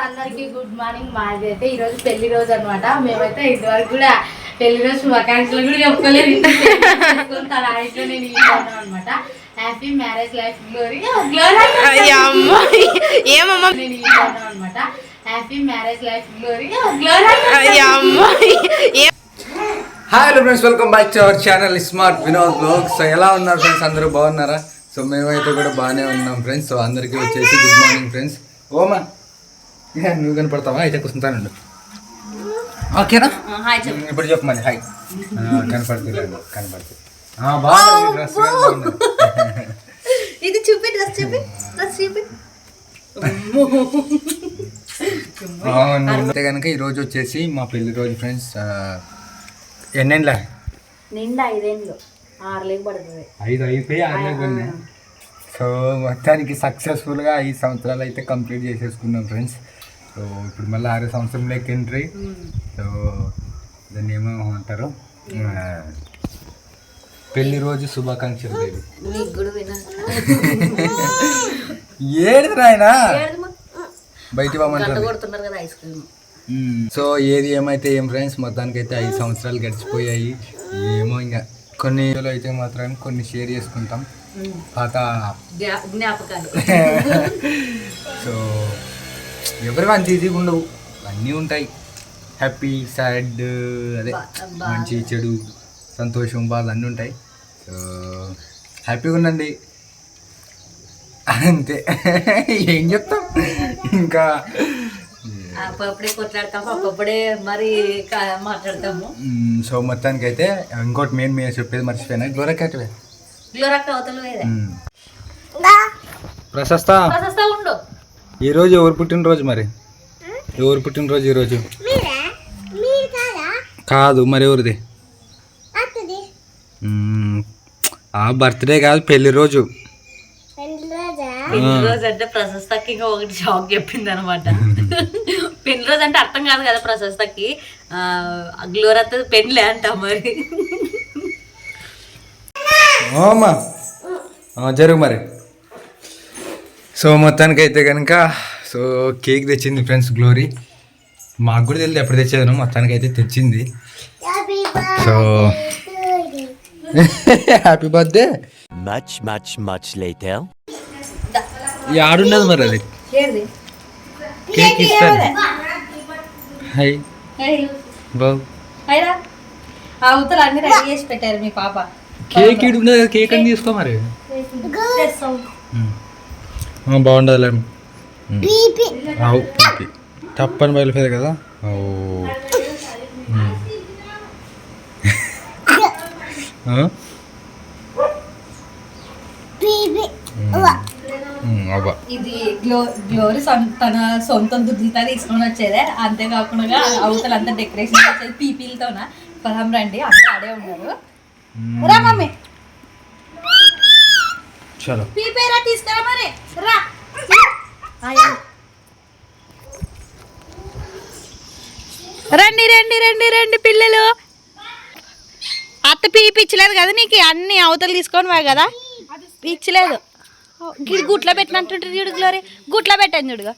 అందరికి good morning. మాది అయితే ఈ రోజు పెళ్ళి రోజు అనమాట మేమైతే ఇంతవరకు కూడా పెళ్ళి రోజు శుభాకాంక్షలు కూడా చెప్పుకోలేదు తన ఆయుష్లో నేను ఇంట్లో అనమాట హ్యాపీ మ్యారేజ్ లైఫ్ గ్లోరీ ఏమమ్మా? నేను ఇంట్లో అనమాట happy marriage life Glory hi hello friends welcome back to our channel smart Vinod blog so ఎలా ఉన్నారు ఫ్రెండ్స్ అందరూ బాగున్నారా? సో మేమైతే కూడా బాగానే ఉన్నాం ఫ్రెండ్స్ సో అందరికీ వచ్చేసి గుడ్ మార్నింగ్ ఫ్రెండ్స్ ఓమా నువ్వు కనపడతావా? అయితే కూర్చుంటానండి ఓకేనా? ఇప్పుడు చెప్పు మళ్ళీ హాయ్. కనపడుతుంది కనపడుతుంది ఇది చూపి డ్రెస్ చూపి డ్రెస్ చూపి. అయితే కనుక ఈరోజు వచ్చేసి మా పెళ్ళి రోజు ఫ్రెండ్స్ ఎన్నెండ్ల? నిండా ఐదేళ్ళు ఆరులేకి పడుతుంది. ఐదు అయిపోయి సో మొత్తానికి సక్సెస్ఫుల్గా ఐదు సంవత్సరాలు అయితే కంప్లీట్ చేసేసుకున్నాం ఫ్రెండ్స్. సో ఇప్పుడు మళ్ళీ ఆరు సంవత్సరంలోకి ఎంట్రీ. సో దాన్ని ఏమో అంటారు పెళ్ళి రోజు శుభాకాంక్షలు లేదు ఏడు నాయనా? క్రీమ్. సో ఏది ఏమైతే ఏం ఫ్రెండ్స్ మొత్తానికి అయితే ఐదు సంవత్సరాలు గడిచిపోయాయి. ఏమో ఇంకా కొన్ని అయితే మాత్రం కొన్ని షేర్ చేసుకుంటాం. పాత జ్ఞాపకాలు. సో ఎవరు అంత ఈజీగా ఉండవు. అన్నీ ఉంటాయి. హ్యాపీ సాడ్ అదే మంచి చెడు సంతోషం బాధ అన్నీ ఉంటాయి. సో హ్యాపీగా ఉండండి. అంతే. ఏం చెప్తాం? ఇంకా అప్పుడప్పుడే కొట్లాడతాము అప్పుడప్పుడే మరి కా- మాట్లాడతాము. సో మొత్తానికి అయితే ఇంకోటి మెయిన్ మేము చెప్పేది మర్చిపోయినా? గ్లోరా క్యాట్వే గ్లోరక్క అవతల వేరే. ప్రశస్త. ప్రశస్త ఉండు. ఈరోజు ఎవరు పుట్టినరోజు మరి? ఎవరు పుట్టినరోజు ఈరోజు కాదు? మరి ఎవరిది? ఆ బర్త్డే కాదు పెళ్ళి రోజు. పెళ్ళి రోజు? అంటే ప్రశస్తకి ఇంకా ఒకటి షాక్ చెప్పింది అనమాట పెళ్ళి రోజు అంటే అర్థం కాదు కదా ప్రశస్తకి గ్లోరత్త పెళ్ళి అంట మరి. జరుగు మరి. సో మొత్తానికి అయితే కనుక సో కేక్ తెచ్చింది ఫ్రెండ్స్ గ్లోరీ. మాకు కూడా తెలియదు ఎప్పుడు తెచ్చేదను మొత్తానికి అయితే తెచ్చింది. So happy birthday much, much later. ఈ ఆడున్నది మరి అది. కేక్ ఇస్తాను. హై బాబు అవతల అన్ని రెడీ చేసి పెట్టారు మీ పాప. కేక్ కదా కేక్ అని తీసుకో మరి. బాగుండదులే. అవు పీపీ తప్పని బయలుపోయేది కదా? అవ్వ. ఇది గ్లో గ్లోరీ తన సొంత దుడ్లతో తీసుకొని వచ్చేదే. అంతేకాకుండా అవతల అంతా డెకరేషన్ వచ్చేది పీపీలతోన. పదం రండి అందరూ ఆడే ఉన్నారు. రా మమ్మీ. చలో. పీపీ రా తీసుకురా మరి. రా. రండి రండి రండి రండి పిల్లలు. అత్త పీపీ ఇచ్చలేదు కదా నీకు? అన్ని అవతలు తీసుకొని పోయి కదా? ఇచ్చలేదు గిడి గుట్లో పెట్టినట్టుంటుంది చూడు గ్లోరీ. గుట్లో పెట్టాను చూడుగా.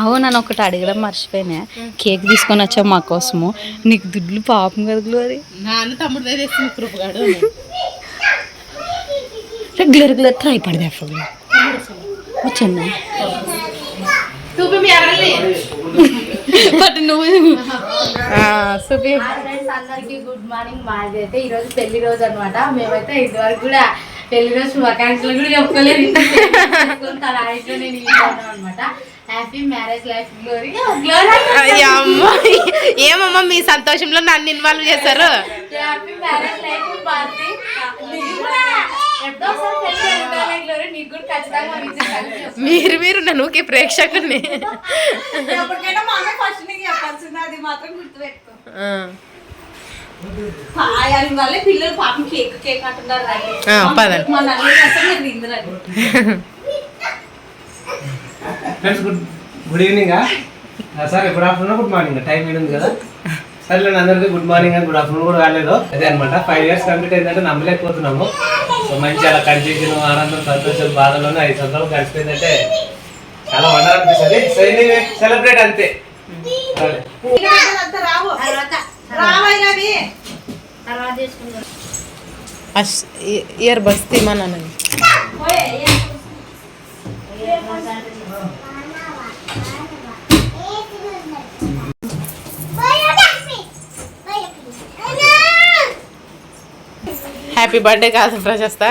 అవును నన్ను ఒకటి అడగడం మర్చిపోయినా. కేక్ తీసుకొని వచ్చావు మా కోసము. నీకు దుడ్లు పాపం కదా గ్లోరీ. నాన్న తమ్ముడు కృపగాడు రెగ్యులర్ గ్లోరీ ట్రై పడదే ఫోన్ బట్ నువ్వు. అందరికి గుడ్ మార్నింగ్ మాది అయితే ఈ రోజు పెళ్ళి రోజు అనమాట మేమైతే ఇంతవరకు కూడా పెళ్ళి రోజు శుభాకాంక్షలు కూడా చెప్పుకోలేదు. తన నేను అనమాట happy marriage life Glory Glory అమ్మా. ఏమమ్మా మీ సంతోషంలో నన్ను ఇన్వాల్వ్ చేశారు? హ్యాపీ మ్యారేజ్ లైఫ్ పార్టీ మీరు మీరు నన్ను ఊకే ప్రేక్షకుని. పిల్లలు పాపం కేక్ కేక్ అంటున్నారు friends good good evening sir good afternoon good morning time ఏడు ఉంది కదా. సరే అందరికీ good morning and good afternoon కూడా కాలేదు అదే అనమాట ఫైవ్ ఇయర్స్ కంప్లీట్ అయిందంటే నమ్మలేకపోతున్నాము. సో మంచి అలా కన్ఫ్యూజన్ ఆనందం సంతోషం బాధలోనే ఐదు సంవత్సరాలు గడిచిపోయిందంటే చాలా వండర్ అనిపిస్తుంది. సో ఎనీవే సెలబ్రేట్ అంతే. సరే. అంతా రావు రావాలి హ్యాపీ బర్త్డే కాదు ప్రశస్త.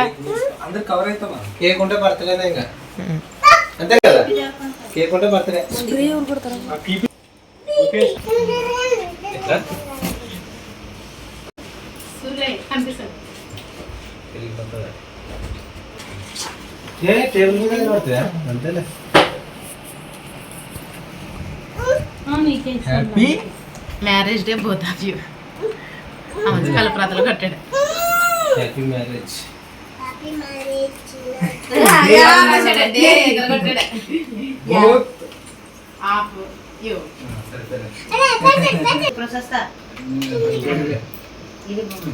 అందరు కవర్ అవుతామా కేక్ ఉంటే బర్త్డేనే ఇంకా. అంతే కదా? కేక్ ఉంటే టేబుల్ మీద పడుతుందా? అంతేలే. Happy marriage day both of you మంచి కలప్రాతలు కట్టాడు. హ్యాపీ మ్యారేజ్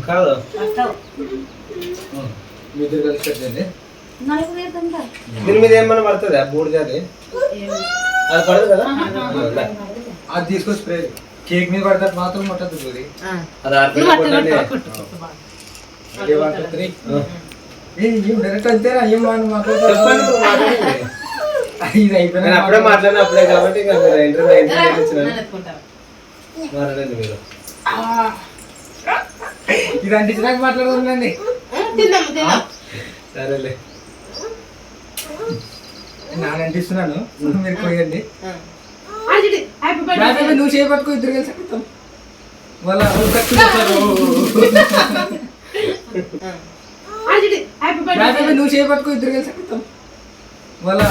కాదు. మీ ఇద్దరు కలిసి పెట్టండి దీని మీద ఏమన్నా పడుతుందా? బూడిద అది. అది పడదు కదా? అది తీసుకో స్ప్రే కేక్ మీద పడతారు మాత్రం ముట్టద్దు అది అది అప్పుడే మాట్లాడిన అప్పుడే కాబట్టి ఇంకా మీరు ఇంటర్వ్యూ ఇంటర్వ్యూ ఇచ్చినాను మాట్లాడండి మీరు. ఇది అంటించినాక మాట్లాడుతుందండి సరేలే. నాన్న అంటిస్తున్నాను. మీరు పోయండి నువ్వు చేపట్టుకో ఇద్దరు కలిసి. వాళ్ళ నువ్వు చేపట్టుకో ఇద్దరు కలిసి ఎక్కుతాం. వాళ్ళ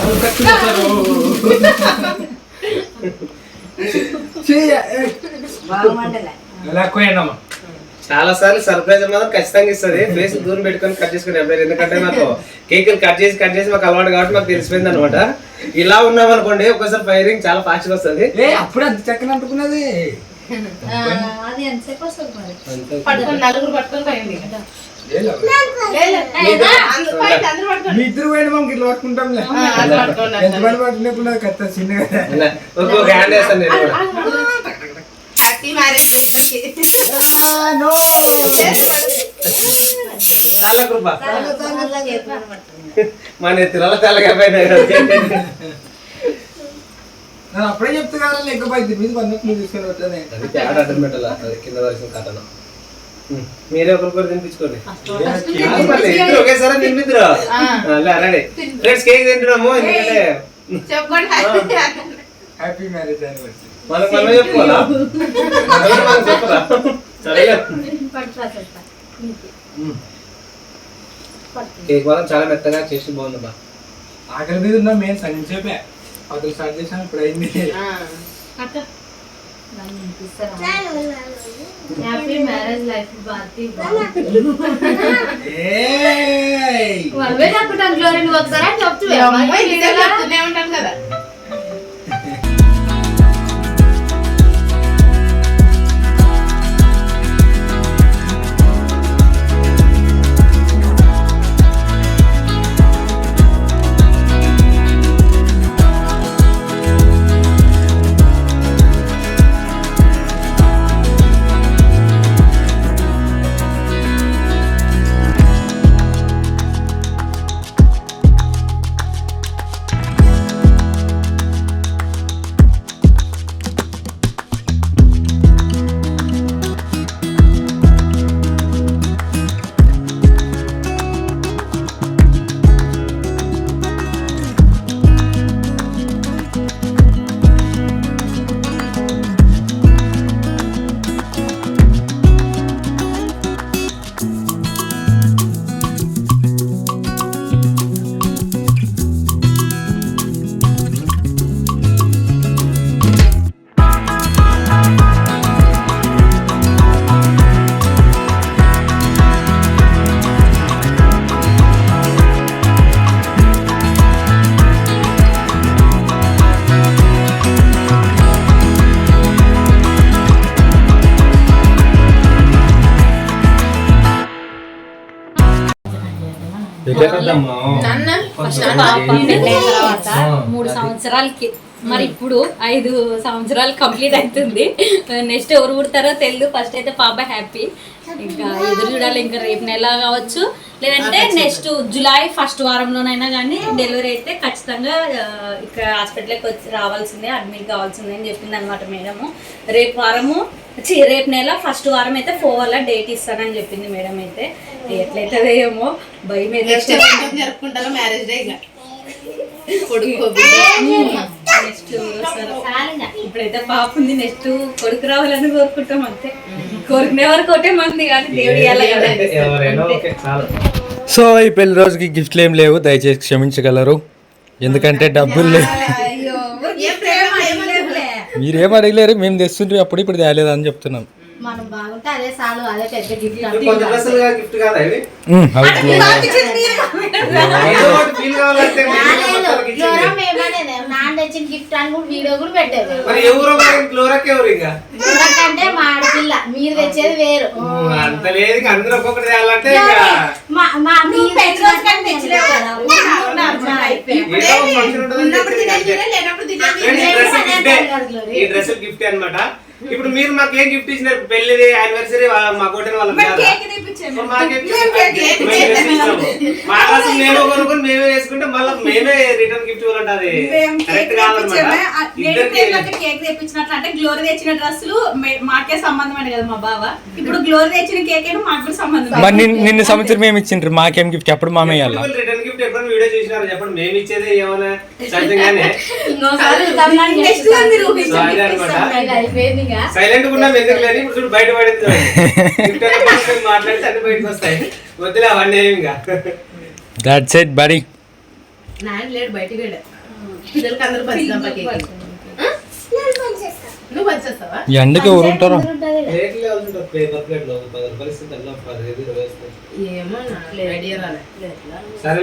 చాలా సార్లు సర్ప్రైజ్ మాత్రం ఖచ్చితంగా ఇస్తుంది. ఫేస్ దూరం పెట్టుకొని కట్ చేసుకుని ఎవరు ఎందుకంటే మాకు కేక్ కట్ చేసి కట్ చేసి మాకు అలవాటు కాబట్టి మాకు తెలిసిపోయింది అనమాట ఇలా ఉన్నాం అనుకోండి ఒకసారి ఫైరింగ్ చాలా ఫాస్ట్గా వస్తుంది. ఏ అప్పుడు అంత చక్కని అంటుకున్నది. అది ఎంతసేపు వస్తుంది మరి? అంతే. పట్టుకొని నలుగురు పట్టుకొని పోయింది. మీ ఇద్దరు పోయిన మనకి ఇట్లా పట్టుకుంటాం ఎంతమంది పట్టుకునేకుండా కత్త చిన్నగా చాలా కృప మన నెత్తిలో తెల్లగా అప్పుడే చెప్తే కదా మీద పన్నట్టు నువ్వు తీసుకొని వచ్చానే కింద వరకు కథను. మీరే ఒకరికొకరు తినిపించుకోండి. ఇద్దరు ఒకేసారి తినిపిద్దరు? అలానే ఫ్రెండ్స్ కేక్ తింటున్నాము ఎందుకంటే హ్యాపీ మ్యారేజ్ యానివర్సరీ మనకు మనం చెప్పుకోవాలా మనం సరేలే. కేక్ మాత్రం చాలా మెత్తగా చేసి బాగుంది బా ఆకలి మీద ఉన్నా మేము సగం చెప్పే. అవతల స్టార్ట్ చేసాం ఇప్పుడు అయింది హ్యాపీ మ్యారేజ్ లైఫ్ భారతి ఏయ్! వాళ్ళే చెప్పుకుంటాను గ్లోరీ నువ్వు ఒకసారి చెప్తూ ఉంటాను కదా. ఫస్ట్ పాప పెళ్ళైన తర్వాత మూడు. సంవత్సరాలకి. మరి ఇప్పుడు ఐదు సంవత్సరాలు కంప్లీట్ అవుతుంది నెక్స్ట్ ఎవరు పుడతారో తెలియదు ఫస్ట్ అయితే పాప హ్యాపీ. ఇంకా ఎదురు చూడాలి. ఇంకా రేపు నెల కావచ్చు. లేదంటే నెక్స్ట్ జూలై ఫస్ట్ వారంలోనైనా కానీ డెలివరీ అయితే ఖచ్చితంగా ఇక్కడ హాస్పిటల్కి వచ్చి రావాల్సిందే అడ్మిట్ కావాల్సిందే అని చెప్పింది అనమాట మేడము. రేపు వారము రేపు నెల ఫస్ట్ వారం అయితే పోవాలా డేట్ ఇస్తానని చెప్పింది మేడం అయితే. ఎట్లయితే ఏమో భయం నెక్స్ట్ జరుపుకుంటారు మ్యారేజ్ డే ఇక. నెక్స్ట్ ఇప్పుడైతే పాప ఉంది నెక్స్ట్ కొడుకు రావాలని కోరుకుంటాం అంతే. కోరుకునే వరకు ఒకటే మంది కానీ దేవుడి ఎలా ఎవరైనా ఓకే చాలు. సో ఈ పెళ్ళి రోజుకి గిఫ్ట్లు ఏం లేవు దయచేసి క్షమించగలరు. ఎందుకంటే డబ్బులు లేవు. మీరేం అడగలేరు మేము తెస్తుంటే అప్పుడు ఇప్పుడు తేలేదు అని చెప్తున్నాం. మనం బాగుంటే అదే చాలు అదే పెద్ద గిఫ్ట్ గిఫ్ట్ కాదా అవి. నాన్న తెచ్చిన గిఫ్ట్ అని కూడా వీడియో కూడా పెట్టేది మరి మా ఆడపిల్ల తెచ్చేది వేరు. అంత లేదు అందరూ ఒక్కొక్కటి తేయాలంటే కదా. గిఫ్టే. ఈ డ్రెస్ గిఫ్ట్ అన్నమాట. ఇప్పుడు మీరు మాకు ఏం గిఫ్ట్ ఇచ్చినారు పెళ్ళిది యానివర్సరీ మా కోటిన వాళ్ళకి మేము కేక్ మేము కొనుక్కొని వేసుకుంటే మళ్ళీ రిటర్న్ గిఫ్ట్ ఇవ్వాలంటే కేక్ కరెక్ట్ తెప్పించినట్లు అంటే గ్లోరీ తెచ్చిన డ్రెస్సులు మాకే సంబంధం కదా మా బావ? ఇప్పుడు గ్లోరీ తెచ్చిన కేక్ మాకు కూడా సంబంధం మరి నిన్న సంవత్సరం మేము ఇచ్చిండ్రు మాకేం గిఫ్ట్ అప్పుడు మామే ఇవ్వాలా? రిటర్న్ గిఫ్ట్ ఎప్పుడు వీడియో చూసినారు చెప్పండి. మేము ఇచ్చేది ఏమైనా. సైలెంట్గా ఉన్నాం ఎందుకు లేని? ఇప్పుడు చూడు బయట పడింది మాట్లాడితే అన్ని బయటకు వస్తాయి. వద్దులే అవన్నీ ఏమి ఇంకా. దాట్స్ ఇట్ బరీ నాయన లేడు బయటికి వెళ్ళా పిల్లలకి అందరూ పంచుదాం పా కేక్. నువ్వు పంచేస్తావా? ఈ ఎండకి ఎవరు ఉంటారు ఏమో నాకు ఐడియా రాలే. సరే